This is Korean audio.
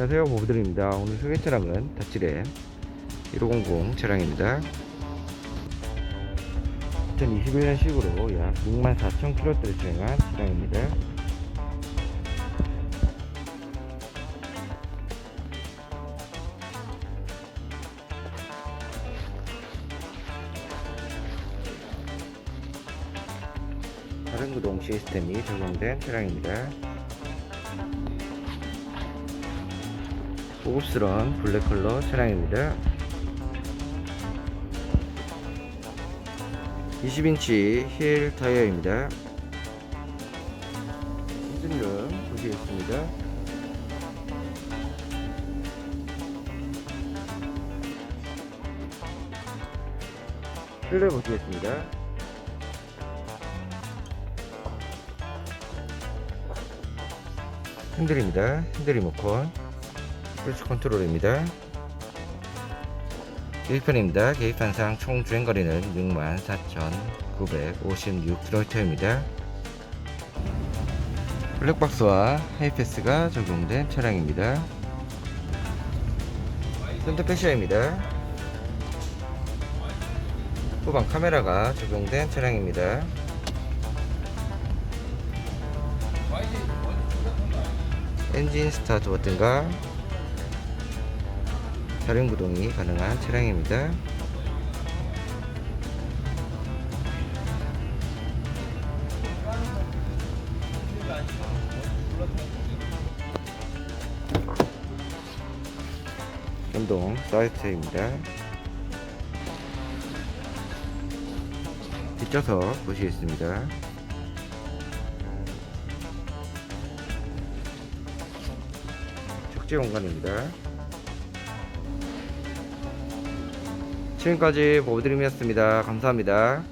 안녕하세요 보부드입니다. 오늘 소개 차량은 다치렌 1500 차량입니다. 2021년식으로 약 64,000km를 주행한 차량입니다. 다른 구동 시스템이 적용된 차량입니다 고급스러운 블랙 컬러 차량입니다. 20인치 힐 타이어입니다. 엔진룸 보시겠습니다. 실내 보시겠습니다. 핸들입니다. 핸들 리모컨. 크루즈 컨트롤입니다. 계기판입니다. 계기판상 총 주행거리는 64,956km입니다. 블랙박스와 하이패스가 적용된 차량입니다. 센터페시아입니다. 후방 카메라가 적용된 차량입니다. 엔진 스타트 버튼과 다른 구동이 가능한 차량입니다. 전동 사이트입니다. 뒷좌석 보시겠습니다. 적재 공간입니다. 지금까지 보드림이었습니다. 감사합니다.